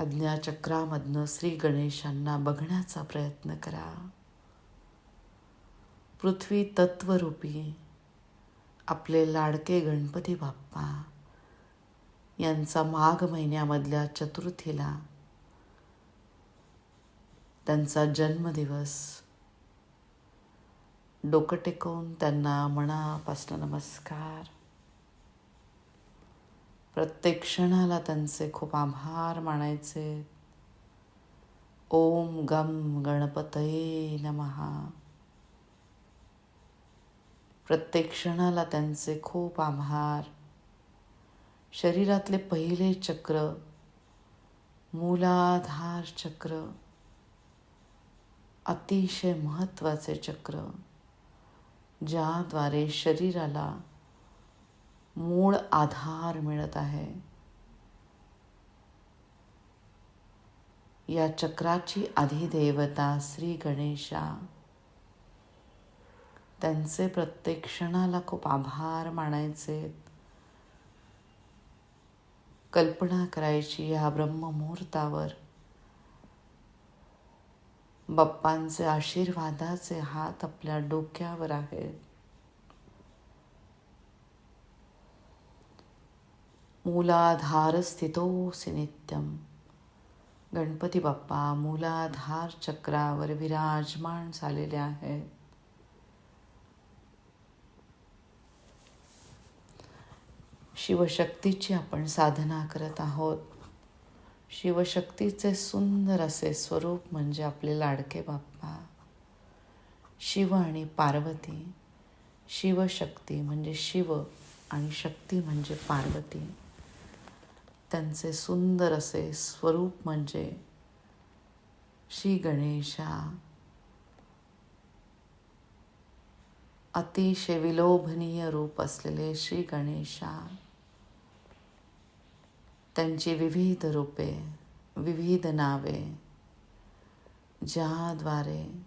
आज्ञाचक्रामधनं श्री गणेशांना बघण्याचा प्रयत्न करा. पृथ्वी तत्वरूपी आपले लाडके गणपती बाप्पा यांचा माघ महिन्यामधल्या चतुर्थीला त्यांचा जन्मदिवस. डोकं टेकवून त्यांना मनापासून नमस्कार. प्रत्येक क्षणाला त्यांचे खूप आभार मानायचे. ओम गम गणपतये नमहा प्रत्येक क्षणाला त्यांचे खूप आभार. शरीरातले पहिले चक्र मूलाधार चक्र अतिशय महत्त्वाचे चक्र ज्याद्वारे शरीराला मूळ आधार मिळत आहे. या चक्राची अधिदेवता श्री गणेशा. त्यांचे प्रत्येक क्षणाला खूप आभार मानायचे. कल्पना करायची या ब्रह्ममुहूर्तावर. बाप्पांचे आशीर्वादाचे हात आपल्या डोक्यावर आहेत. मूलाधार स्थितोसी नित्यम। गणपती बाप्पा मूलाधार चक्रावर विराजमान झालेले आहेत। शिवशक्तीची आपण साधना करत आहोत। शिवशक्तीचे सुंदर असे स्वरूप म्हणजे आपले लाडके बाप्पा। शिव आणि पार्वती शिवशक्ती म्हणजे शिव आणि शक्ती म्हणजे पार्वती। त्यांचे सुंदर असे स्वरूप म्हणजे श्री गणेशा. अतिशय विलोभनीय रूप असलेले श्री गणेशा. त्यांची विविध रूपे विविध नावे ज्याद्वारे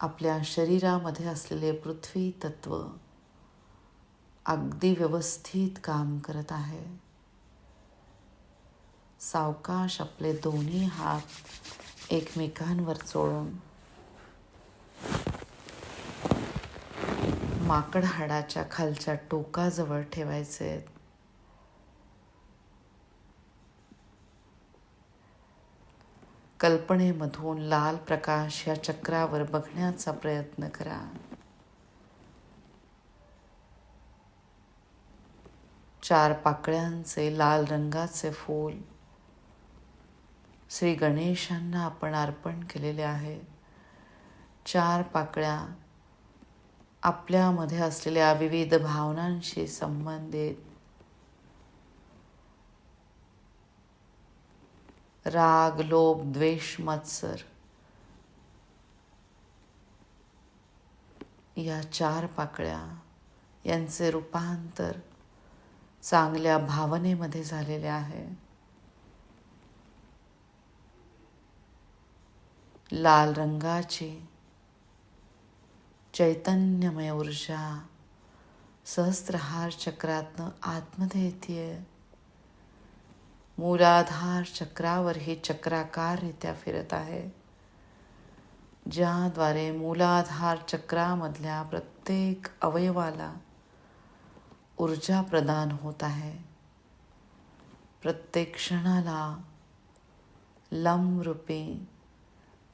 आपल्या शरीरामध्ये असलेले पृथ्वी तत्व अगदी व्यवस्थित काम करत आहे. सावकाश आपले दोन्ही हात एकमेकांवर चोळून. माकड हाडाच्या खालच्या टोकाजवळ ठेवायचे. कल्पनेमधून लाल प्रकाश या चक्रावर बघण्याचा प्रयत्न करा. चार पाकळ्यांचे लाल रंगाचे फूल श्री गणेशांना आपण अर्पण केलेले आहे. चार पाकळ्या आपल्यामध्ये असलेल्या विविध भावनांशी संबंधित. राग लोभ द्वेष मत्सर. या चार पाकळ्या यांचे रूपांतर चांगल्या भावनेमध्ये झालेले आहे. लाल रंगाची, चैतन्यमय ऊर्जा, सहस्त्रहार चक्रातनं आतमध्ये येते मूलाधार चक्रावर ही चक्राकाररित्या फिरत आहे. ज्याद्वारे मूलाधार चक्रामधल्या प्रत्येक अवयवाला ऊर्जा प्रदान होत आहे. प्रत्येक क्षणाला लमरूपी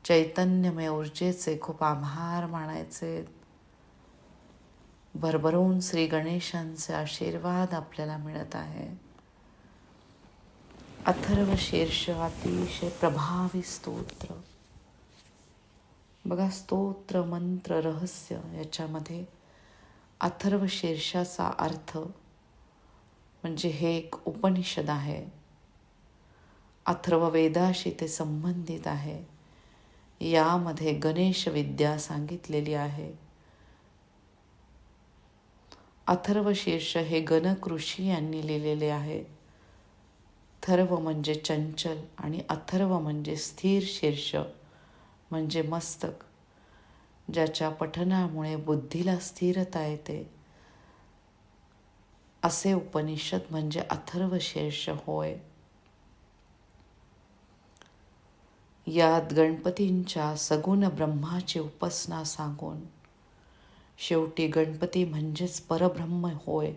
चैतन्यमय ऊर्जेचे खूप आभार मानायचे. भरभरून श्री गणेशांचे आशीर्वाद आपल्याला मिळत आहे. अथर्व शीर्ष अतिशय प्रभावी स्तोत्र. बघा स्तोत्र मंत्र रहस्य याच्यामध्ये अथर्व शीर्षाचा अर्थ म्हणजे हे एक उपनिषद आहे. अथर्व वेदाशी ते संबंधित आहे. यामध्ये गणेश विद्या सांगितलेली आहे. अथर्वशीर्ष हे गणकृषी यांनी लिहिलेले आहे. थर्व म्हणजे चंचल आणि अथर्व म्हणजे स्थिर शीर्ष म्हणजे मस्तक ज्याच्या पठनामुळे बुद्धीला स्थिरता येते. असे उपनिषद म्हणजे अथर्वशीर्ष होय. यात गणपतींच्या सगुण ब्रह्माची उपासना सांगून शेवटी गणपती म्हणजेच परब्रह्म होय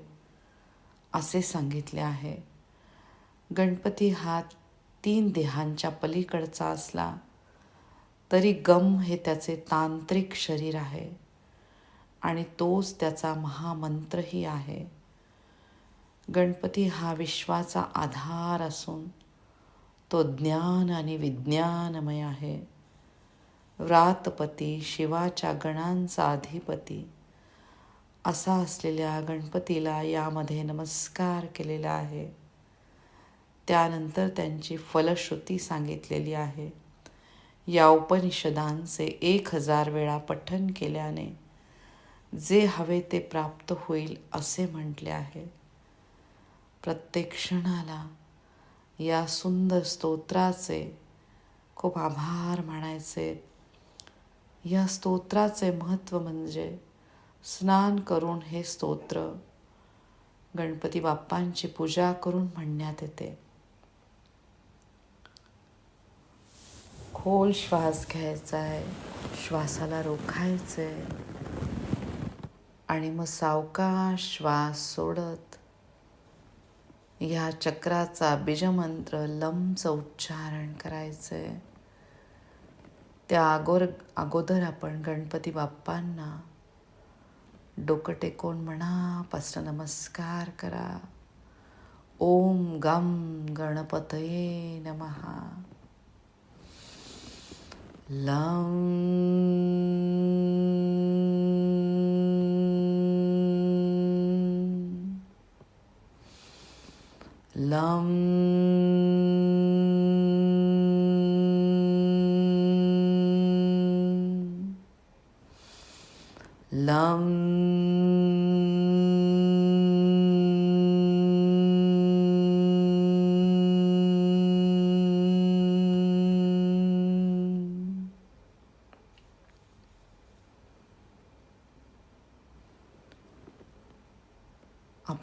असे सांगितले आहे. गणपती हा तीन देहांच्या पलीकडचा असला तरी गम हे त्याचे तांत्रिक शरीर आहे आणि तोच त्याचा महामंत्रही आहे. गणपती हा विश्वाचा आधार असून तो ज्ञान आणि विज्ञानमय आहे. व्रातपती शिवाच्या गणांचा अधिपती. असा असलेल्या गणपतीला यामध्ये नमस्कार केलेला आहे. त्यानंतर त्यांची फलश्रुती सांगितलेली आहे. या उपनिषदांचे एक हजार वेळा पठन केल्याने जे हवे ते प्राप्त होईल असे म्हटले आहे. प्रत्येक क्षणाला या सुंदर स्तोत्राचे खूप आभार मानायचे. या स्तोत्राचे महत्त्व म्हणजे स्नान करून हे स्तोत्र गणपती बाप्पांची पूजा करून म्हणण्यात येते. खोल श्वास घ्यायचा आहे श्वासाला रोखायचं आहे आणि मग सावकाश श्वास सोडत ह्या चक्राचा बीजमंत्र लमचं उच्चारण करायचं आहे त्या अगोर अगोदर आपण गणपती बाप्पांना डोकं टेकून मनापासून नमस्कार करा. ओम गम गणपतये नमहा लम लं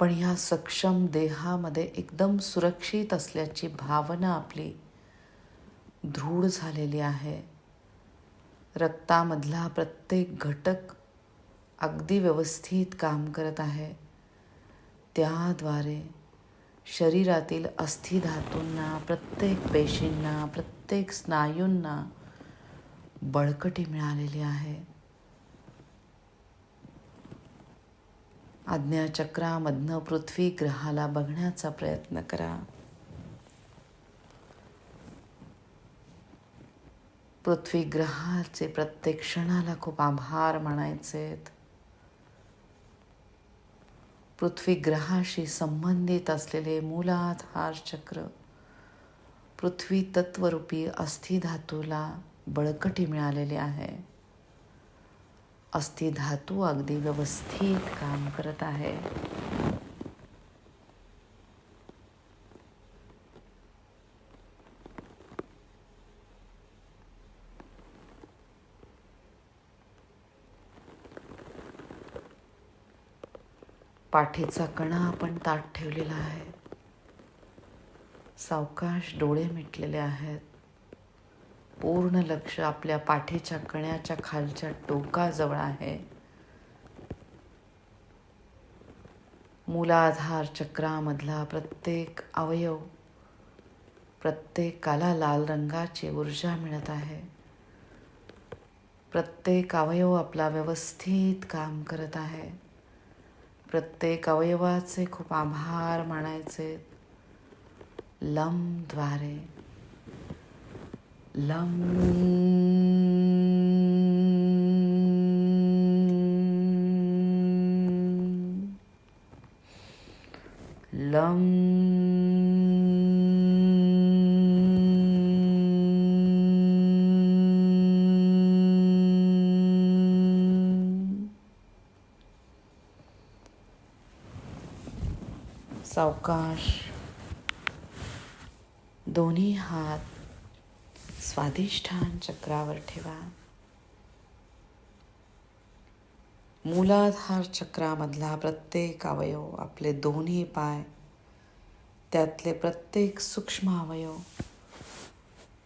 आपण ह्या सक्षम देहामध्ये एकदम सुरक्षित असल्याची भावना आपली दृढ झालेली आहे. रक्तामधला प्रत्येक घटक अगदी व्यवस्थित काम करत आहे. त्याद्वारे शरीरातील अस्थिधातूंना प्रत्येक पेशींना प्रत्येक स्नायूंना बळकटी मिळालेली आहे. आज्ञाचक्रामधनं पृथ्वी ग्रहाला बघण्याचा प्रयत्न करा. पृथ्वी ग्रहाचे प्रत्येक क्षणाला खूप आभार मानायचेत. पृथ्वी ग्रहाशी संबंधित असलेले मूलाधार चक्र पृथ्वी तत्वरूपी अस्थिधातूला बळकटी मिळालेली आहे. अस्थिधातू अगदी व्यवस्थित काम करत आहे. पाठीचा कणा आपण ताट ठेवलेला आहे. सावकाश डोळे मिटलेले आहेत. पूर्ण लक्ष आपल्या पाठीच्या कण्याच्या खालच्या टोकाजवळ आहे. मूलाधार चक्रामधला प्रत्येक अवयव प्रत्येकाला लाल रंगाची ऊर्जा मिळत आहे. प्रत्येक अवयव आपला व्यवस्थित काम करत आहे. प्रत्येक अवयवाचे खूप आभार मानायचे. लमद्वारे lam lam सावकाश दोन्ही हात स्वाधिष्ठान चक्रावर ठेवा मूलाधार चक्रामधला प्रत्येक अवयव आपले दोन्ही पाय, त्यातले प्रत्येक सूक्ष्म अवयव,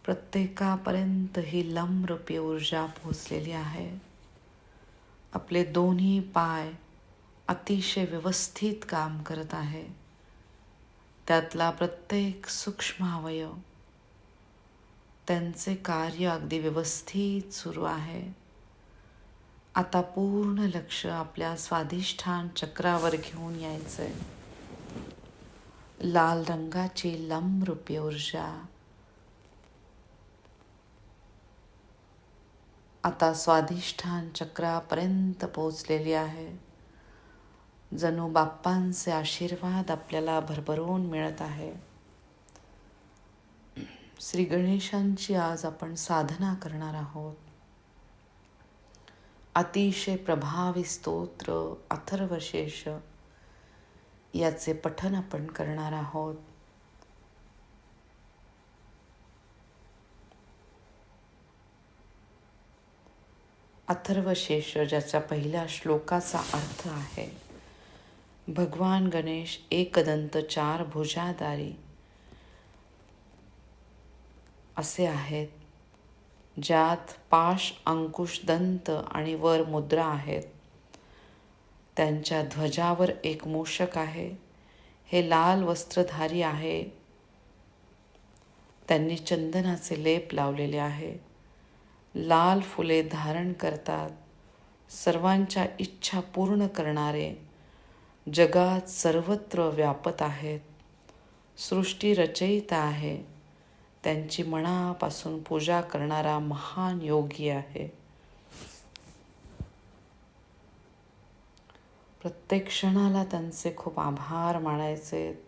प्रत्येकापर्यंत ही लमरूपी ऊर्जा पोहोचलेली आहे. आपले दोन्ही पाय अतिशय व्यवस्थित काम करत आहे. त्यातला प्रत्येक सूक्ष्म अवयव त्यांचे कार्य अगदी व्यवस्थित सुरू आहे. आता पूर्ण लक्ष आपल्या स्वाधिष्ठान चक्रावर घेऊन यायचं आहे लाल रंगाची लमरूपी ऊर्जा. आता स्वाधिष्ठान चक्रापर्यंत पोहोचलेली आहे. जणू बाप्पांचे आशीर्वाद आपल्याला भरभरून मिळत आहे. श्री गणेशांची आज आपण साधना करणार आहोत. अतिशय प्रभावी स्तोत्र अथर्वशेष याचे पठन आपण करणार आहोत. अथर्वशेष ज्याच्या पहिल्या श्लोकाचा अर्थ आहे भगवान गणेश एकदंत चार भुजादारी असे आहेत ज्यात पाश अंकुश दंत आणि वर मुद्रा आहेत. त्यांच्या ध्वजावर एक मूषक आहे. हे लाल वस्त्रधारी आहे. त्यांनी चंदनाचे लेप लावलेले आहे. लाल फुले धारण करतात. सर्वांच्या इच्छा पूर्ण करणारे जगात सर्वत्र व्यापत आहेत. सृष्टी रचयिता आहे. त्यांची मनापासून पूजा करणारा महान योगी आहे. प्रत्येक क्षणाला त्यांचे खूप आभार मानायचे.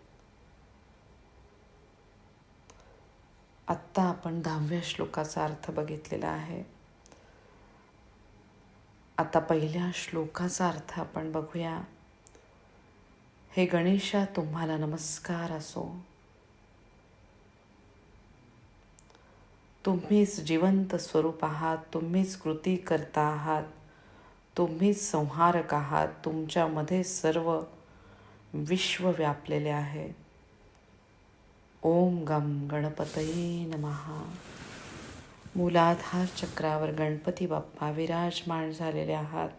आत्ता आपण दहाव्या श्लोकाचा अर्थ बघितलेला आहे. आता पहिल्या श्लोकाचा अर्थ आपण बघूया. हे गणेशा तुम्हाला नमस्कार असो. तुम्हीच जिवंत स्वरूप आहात तुम्हीच कृती करता आहात तुम्हीच संहारक आहात तुमच्यामध्ये सर्व विश्व व्यापलेले आहे. ओम गम गणपतये नमहा मूलाधार चक्रावर गणपती बाप्पा विराजमान झालेले आहात.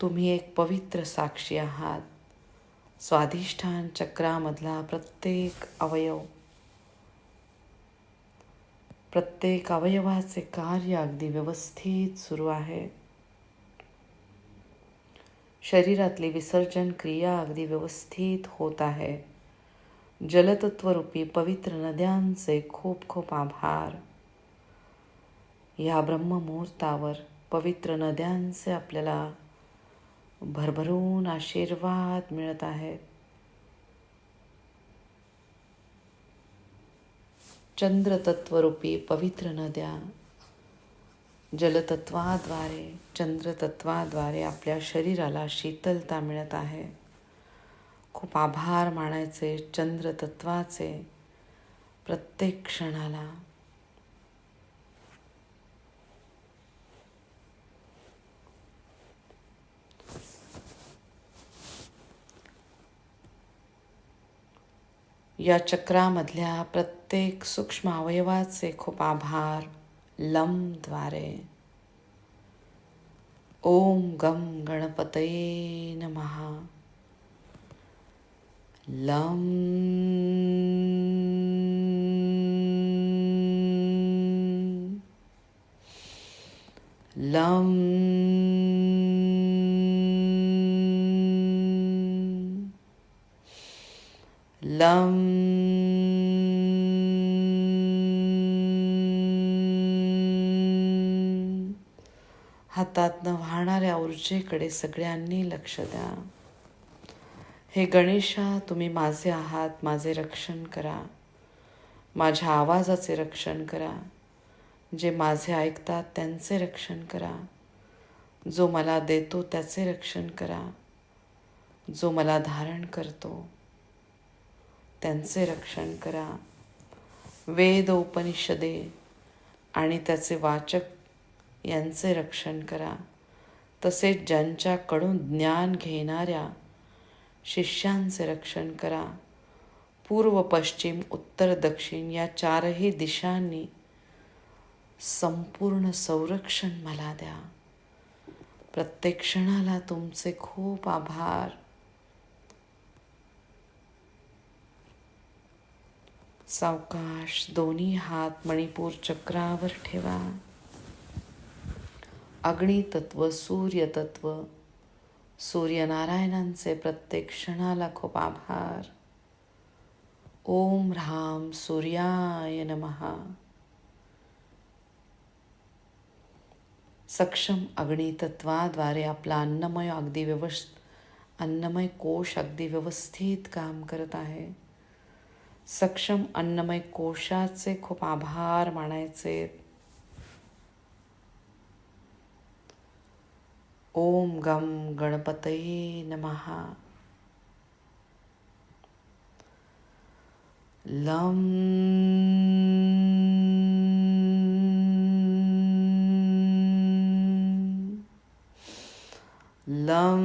तुम्ही एक पवित्र साक्षी आहात. स्वाधिष्ठान चक्रामधला प्रत्येक अवयव प्रत्येक अवयवाचे कार्य अगदी व्यवस्थित सुरू आहे. शरीरातली विसर्जन क्रिया अगदी व्यवस्थित होत आहे. जलतत्वरूपी पवित्र नद्यांचे खूप खूप आभार. या ब्रह्ममुहूर्तावर पवित्र नद्यांचे आपल्याला भरभरून आशीर्वाद मिळत आहेत. चंद्रतत्वरूपी पवित्र नद्या. जलतत्वाद्वारे चंद्रतत्वाद्वारे आपल्या शरीराला शीतलता मिळत आहे. खूप आभार मानायचे चंद्रतत्वाचे प्रत्येक क्षणाला. या चक्रामधल्या प्रत्येक प्रत्येक सूक्ष्म अवयवाचे खूप आभार। लमद्वारे ओम गम गणपतये नमहा लम लम लम हातातनं वाहणाऱ्या ऊर्जेकडे सगळ्यांनी लक्ष द्या. हे गणेशा तुम्ही माझे आहात माझे रक्षण करा. माझ्या आवाजाचे रक्षण करा. जे माझे ऐकतात त्यांचे रक्षण करा. जो मला देतो त्याचे रक्षण करा. जो मला धारण करतो त्यांचे रक्षण करा. वेद उपनिषदे आणि त्याचे वाचक यांचे रक्षण करा. तसेच ज्यांच्याकडून ज्ञान घेणाऱ्या शिष्यांचे रक्षण करा. पूर्व पश्चिम उत्तर दक्षिण या चारही दिशांनी संपूर्ण संरक्षण मला द्या. प्रत्येक क्षणाला तुमचे खूप आभार. सावकाश दोन्ही हात मणिपूर चक्रावर ठेवा. अग्नितत्व सूर्यतत्व सूर्यनारायणांचे प्रत्येक क्षणाला खूप आभार. ओम राम सूर्याय नमहा सक्षम अग्नितत्वाद्वारे आपला अन्नमय अगदी व्यवस् अन्नमय कोश अगदी व्यवस्थित काम करत आहे. सक्षम अन्नमय कोशाचे खूप आभार मानायचे. ओम गम गणपतये नमहा लं लं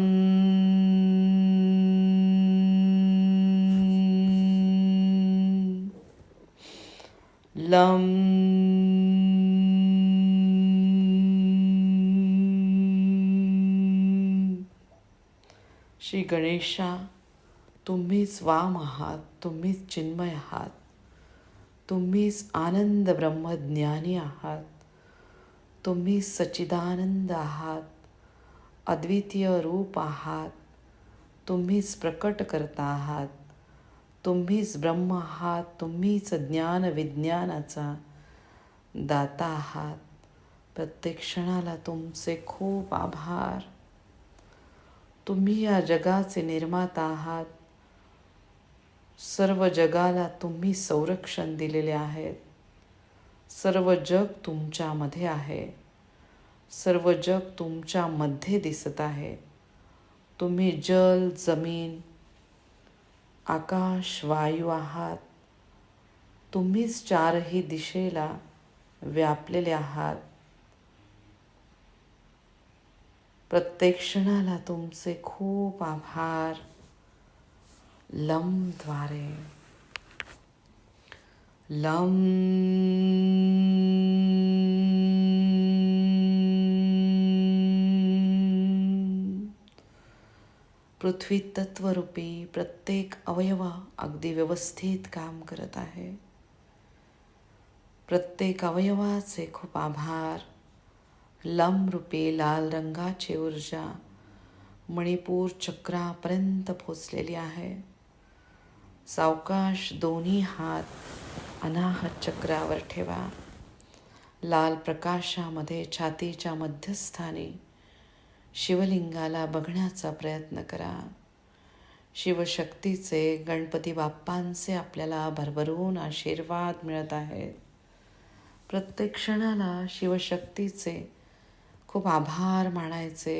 लं श्री गणेशा तुम्हीच वाम आहात तुम्हीच चिन्मय आहात तुम्हीच आनंद ब्रह्मज्ञानी आहात तुम्ही सच्चिदानंद आहात अद्वितीय रूप आहात तुम्हीच प्रकट करता आहात तुम्हीच ब्रह्म आहात तुम्हीच ज्ञान विज्ञानाचा दाता आहात. प्रत्येक क्षणाला तुमचे खूप आभार. तुम्ही या जगाचे निर्माता आहात. सर्व जगाला तुम्ही संरक्षण दिलेले आहेत. सर्व जग तुमच्यामध्ये आहे. सर्व जग तुमच्यामध्ये दिसत आहे. तुम्ही जल जमीन आकाश वायू आहात. तुम्हीच चारही दिशेला व्यापलेले आहात. प्रत्येक क्षणाला तुमचे खूप आभार. लमद्वारे लम. पृथ्वी तत्वरूपी प्रत्येक अवयवा अगदी व्यवस्थित काम करत आहे. प्रत्येक अवयवाचे खूप आभार. लमरूपी लाल रंगाची ऊर्जा मणिपूर चक्रापर्यंत पोचलेली आहे. सावकाश दोन्ही हात अनाहत चक्रावर ठेवा. लाल प्रकाशामध्ये छातीच्या मध्यस्थानी शिवलिंगाला बघण्याचा प्रयत्न करा. शिवशक्तीचे गणपती बाप्पांचे आपल्याला भरभरून आशीर्वाद मिळत आहेत. प्रत्येक क्षणाला शिवशक्तीचे खूप आभार मानायचे.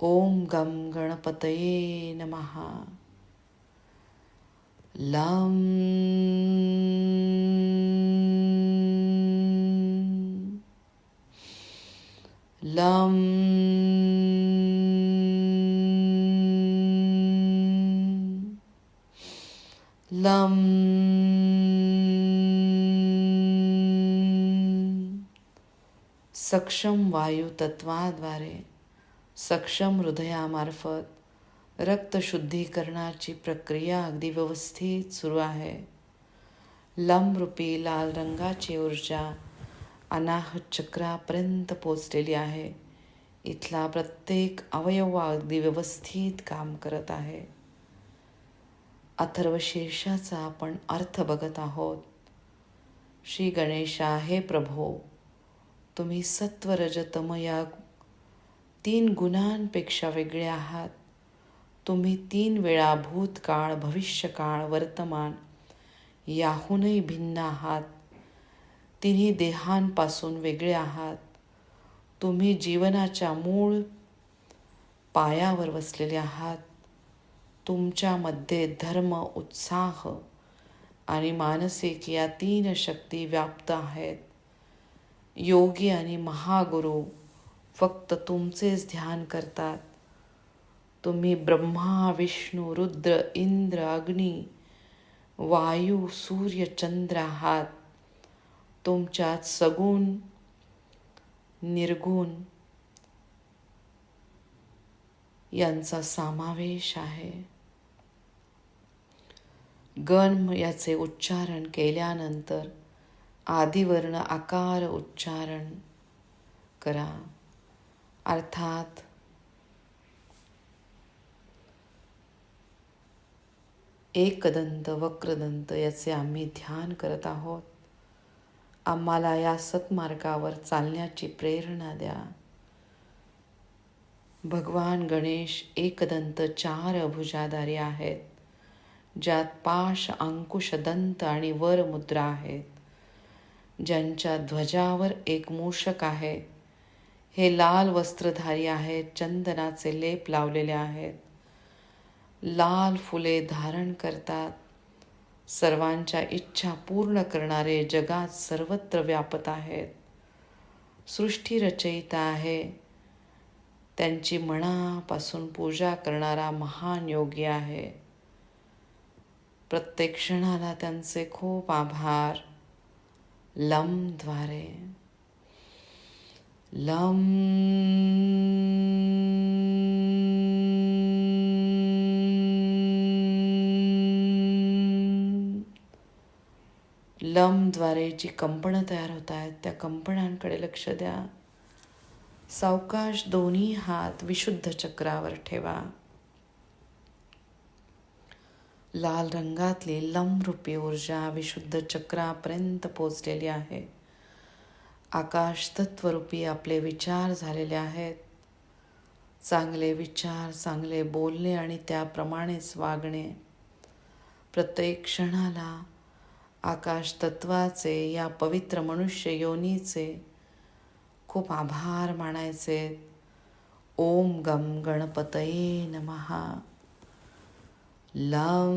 ओम गम गणपतये नमहा लं लं लं सक्षम वायू तत्वाद्वारे सक्षम हृदयामार्फत रक्तशुद्धीकरणाची प्रक्रिया अगदी व्यवस्थित सुरू आहे. लंबरूपी लाल रंगाची ऊर्जा अनाहत चक्रापर्यंत पोचलेली आहे. इथला प्रत्येक अवयव अगदी व्यवस्थित काम करत आहे. अथर्वशीर्षाचा आपण अर्थ बघत आहोत. श्री गणेशा हे प्रभो तुम्ही सत्व रजतम या तीन गुणांपेक्षा वेगळे आहात. तुम्ही तीन वेळा भूतकाळ भविष्यकाळ वर्तमान याहूनही भिन्न आहात. तिन्ही देहांपासून वेगळे आहात. तुम्ही जीवनाच्या मूळ पायावर बसलेले आहात. तुमच्यामध्ये धर्म उत्साह आणि मानसिक या तीन शक्ती व्याप्त आहेत. योगी आणि महागुरु फक्त तुमचेच ध्यान करतात. तुम्ही ब्रह्मा विष्णू रुद्र इंद्र अग्नी वायू सूर्य चंद्र आहात. तुमच्यात सगुण निर्गुण यांचा समावेश आहे. गण याचे उच्चारण केल्यानंतर आदिवर्ण आकार उच्चारण करा. अर्थात एकदंत वक्रदंत याचे आम्ही ध्यान करत आहोत. आम्हाला या सत्मार्गावर चालण्याची प्रेरणा द्या. भगवान गणेश एकदंत चार अभुजाधारी आहेत ज्यात पाश अंकुश दंत आणि वर मुद्रा आहेत. ज्यांच्या ध्वजावर एक मूषक आहे. हे लाल वस्त्रधारी आहेत चंदनाचे लेप लावलेले आहेत. लाल फुले धारण करतात. सर्वांच्या इच्छा पूर्ण करणारे जगात सर्वत्र व्यापत आहेत. सृष्टी रचयिता आहे. त्यांची मनापासून पूजा करणारा महान योगी आहे. प्रत्येक क्षणाला त्यांचे खूप आभार. लमद्वारे लम. लमद्वारे जी कंपनं तयार होत आहेत त्या कंपनांकडे लक्ष द्या. सावकाश दोन्ही हात विशुद्ध चक्रावर ठेवा. लाल रंगातली लंबरूपी ऊर्जा विशुद्ध चक्रापर्यंत पोचलेली आहे. आकाश तत्वरूपी आपले विचार झालेले आहेत. चांगले विचार चांगले बोलणे आणि त्याप्रमाणेच वागणे. प्रत्येक क्षणाला आकाश तत्वाचे या पवित्र मनुष्य योनीचे खूप आभार मानायचे. ओम गम गणपतये नमहा Lam.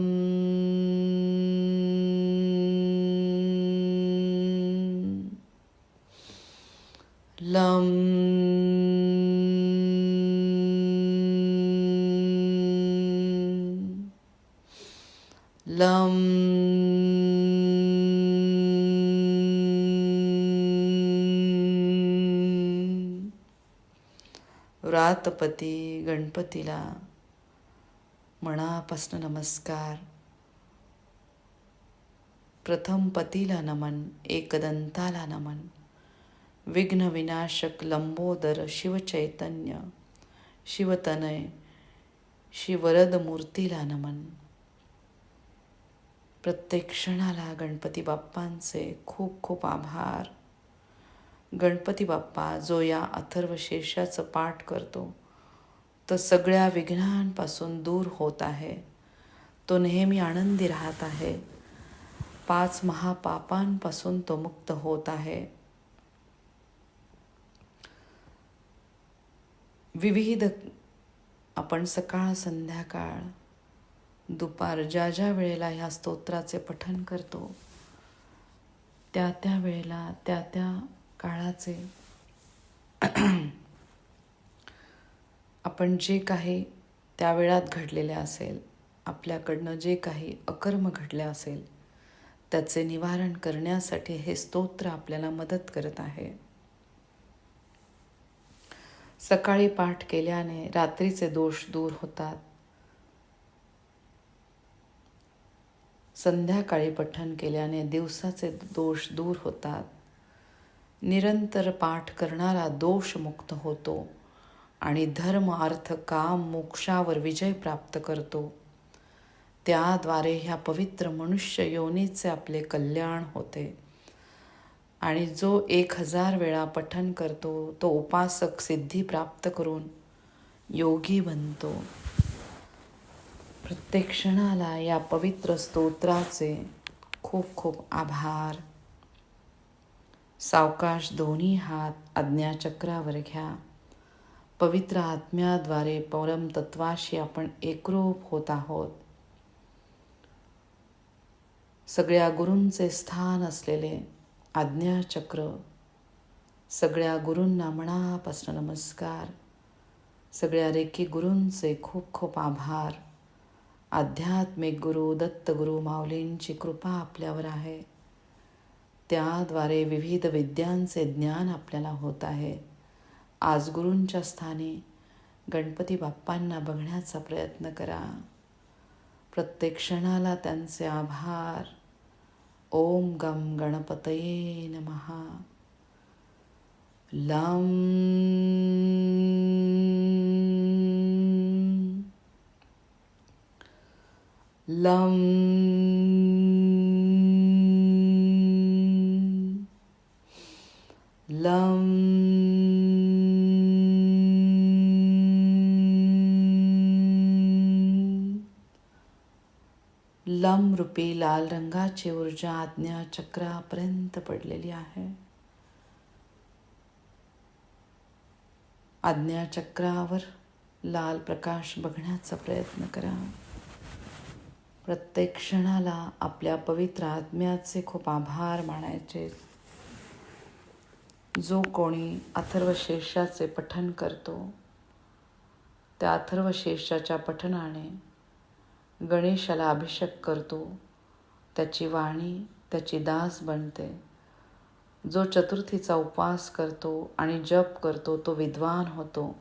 Lam. Lam. व्रातपती गणपतीला मनापासून नमस्कार. प्रथम पतीला नमन एकदंताला नमन. विघ्न विनाशक लंबोदर शिवचैतन्य शिवतनय शिवरद मूर्तीला नमन. प्रत्येक क्षणाला गणपती बाप्पांचे खूप खूप आभार. गणपती बाप्पा जो या अथर्व शीर्षाचं पाठ करतो तो सगळ्या विघ्नांपासून दूर होत आहे. तो नेहमी आनंदी राहत आहे. पाच महापापांपासून तो मुक्त होत आहे. विविध आपण सकाळ संध्याकाळ दुपार ज्या ज्या वेळेला ह्या स्तोत्राचे पठन करतो त्या त्या वेळेला त्या त्या काळाचे आपण जे काही त्या वेळात घडलेले असेल आपल्याकडनं जे काही अकर्म घडले असेल त्याचे निवारण करण्यासाठी हे स्तोत्र आपल्याला मदत करत आहे. सकाळी पाठ केल्याने रात्रीचे दोष दूर होतात. संध्याकाळी पठण केल्याने दिवसाचे दोष दूर होतात. निरंतर पाठ करणारा दोषमुक्त होतो. आणि धर्म अर्थ काम मोक्षावर विजय प्राप्त करतो. त्याद्वारे ह्या पवित्र मनुष्य योनीचे आपले कल्याण होते. आणि जो एक हजार वेळा पठन करतो तो उपासक सिद्धी प्राप्त करून योगी बनतो. प्रत्येक क्षणाला या पवित्र स्तोत्राचे खूप खूप आभार. सावकाश दोन्ही हात आज्ञाचक्रावर घ्या. पवित्र आत्म्याद्वारे तत्वाशी आपण एकरूप होत आहोत. सगळ्या गुरूंचे स्थान असलेले आज्ञाचक्र सगळ्या गुरूंना मनापासून नमस्कार सगळ्या रेखी गुरूंचे खूप खूप आभार. आध्यात्मिक गुरु दत्तगुरु माऊलींची कृपा आपल्यावर आहे. त्याद्वारे विविध विद्यांचे ज्ञान आपल्याला होत आहे. आज गुरूंच्या स्थानी गणपती बाप्पांना बघण्याचा प्रयत्न करा. प्रत्येक क्षणाला त्यांचे आभार. ओम गम गणपतये नमहा लं लं लं दम रूपी लाल रंगाची ऊर्जा आज्ञा चक्रापर्यंत पडलेली आहे. आज्ञा चक्रावर लाल प्रकाश बघण्याचा प्रयत्न करा. प्रत्येक क्षणाला आपल्या पवित्र आत्म्याचे खूप आभार मानायचे. जो कोणी अथर्वशेषाचे पठन करतो त्या अथर्वशेषाच्या पठनाने गणेशाला अभिषेक करतो. त्याची वाणी त्याची दास बनते. जो चतुर्थीचा उपवास करतो आणि जप करतो तो विद्वान होतो.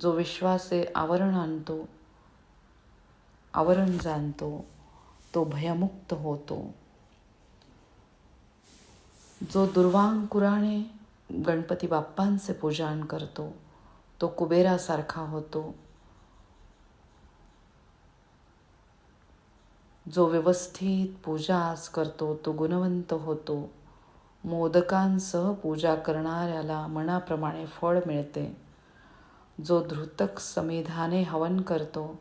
जो विश्वासे आवरण आणतो आवरण जाणतो तो भयमुक्त होतो. जो दुर्वांकुराने गणपती बाप्पांचे पूजन करतो तो कुबेरासारखा होतो. जो व्यवस्थित पूजास करतो तो गुणवंत होतो. मोदकांसह पूजा करणाऱ्याला मनाप्रमाणे फळ मिळते. जो धृतक समिधाने हवन करतो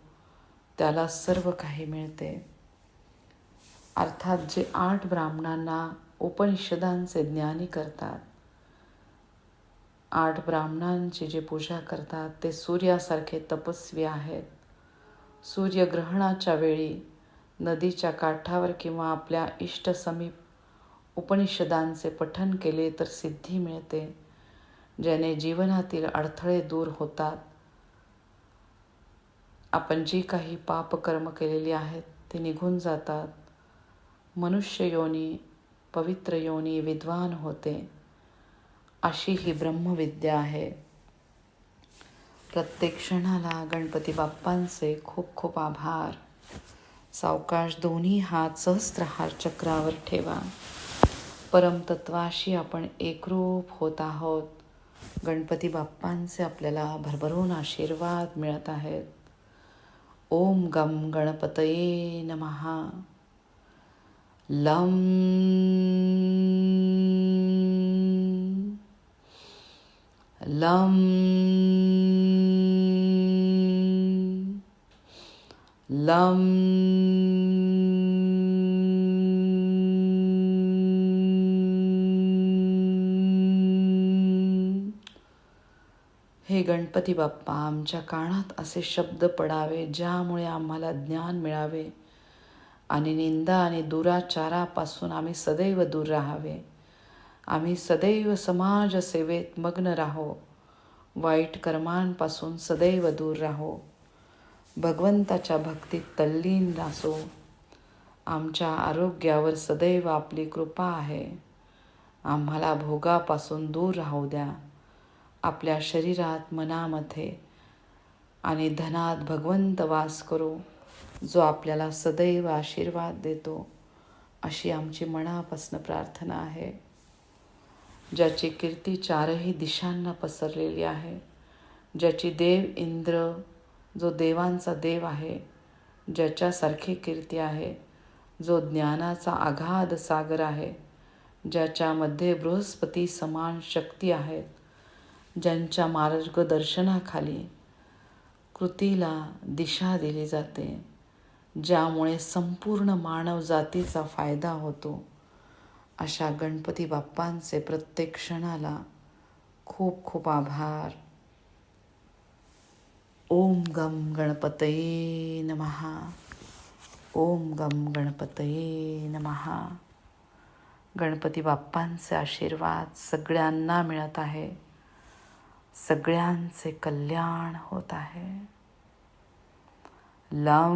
त्याला सर्व काही मिळते. अर्थात जे आठ ब्राह्मणांना उपनिषदांचे ज्ञानी करतात आठ ब्राह्मणांची जे पूजा करतात ते सूर्यासारखे तपस्वी आहेत. सूर्यग्रहणाच्या वेळी नदीच्या काठावर किंवा आपल्या इष्टसमीप उपनिषदांचे पठन केले तर सिद्धी मिळते ज्याने जीवनातील अडथळे दूर होतात. आपण जी काही पापकर्म केलेली आहेत ते निघून जातात. मनुष्य योनी पवित्र योनी विद्वान होते. अशी ही ब्रह्मविद्या आहे. प्रत्येक क्षणाला गणपती बाप्पांचे खूप खूप आभार. सावकाश दोन्ही हात सहस्त्रहार चक्रावर ठेवा. परमतत्वाशी आपण एकरूप होत आहोत. गणपती बाप्पांचे आपल्याला भरभरून आशीर्वाद मिळत आहेत. ओम गम गणपतये नमहा लं लं लं हे गणपती बाप्पा आमच्या कानात असे शब्द पडावे ज्यामुळे आम्हाला ज्ञान मिळावे आणि निंदा आणि दुराचारापासून आम्ही सदैव दूर राहावे. आम्ही सदैव समाजसेवेत मग्न राहो वाईट कर्मांपासून सदैव दूर राहो. भगवंताच्या भक्तीत तल्लीन रासो. आमच्या आरोग्यावर सदैव आपली कृपा आहे. आम्हाला भोगापासून दूर राहू द्या. आपल्या शरीरात मनामध्ये आणि धनात भगवंत वास करू जो आपल्याला सदैव आशीर्वाद देतो अशी आमची मनापासून प्रार्थना आहे. ज्याची कीर्ती चारही दिशांना पसरलेली आहे ज्याची देव इंद्र जो देवांचा देव आहे ज्याच्यासारखी कीर्ती आहे जो ज्ञानाचा अगाध सागर आहे ज्याच्यामध्ये बृहस्पती समान शक्ती आहेत ज्यांच्या मार्गदर्शनाखाली कृतीला दिशा दिली जाते ज्यामुळे संपूर्ण मानव जातीचा फायदा होतो अशा गणपती बाप्पांचे प्रत्येक क्षणाला खूप खूप आभार. ओम गम गणपतये नमः। ओम गम गणपतये नमः। गणपती बाप्पांचे आशीर्वाद सगळ्यांना मिळत आहे. सगळ्यांचे कल्याण होत आहे. लं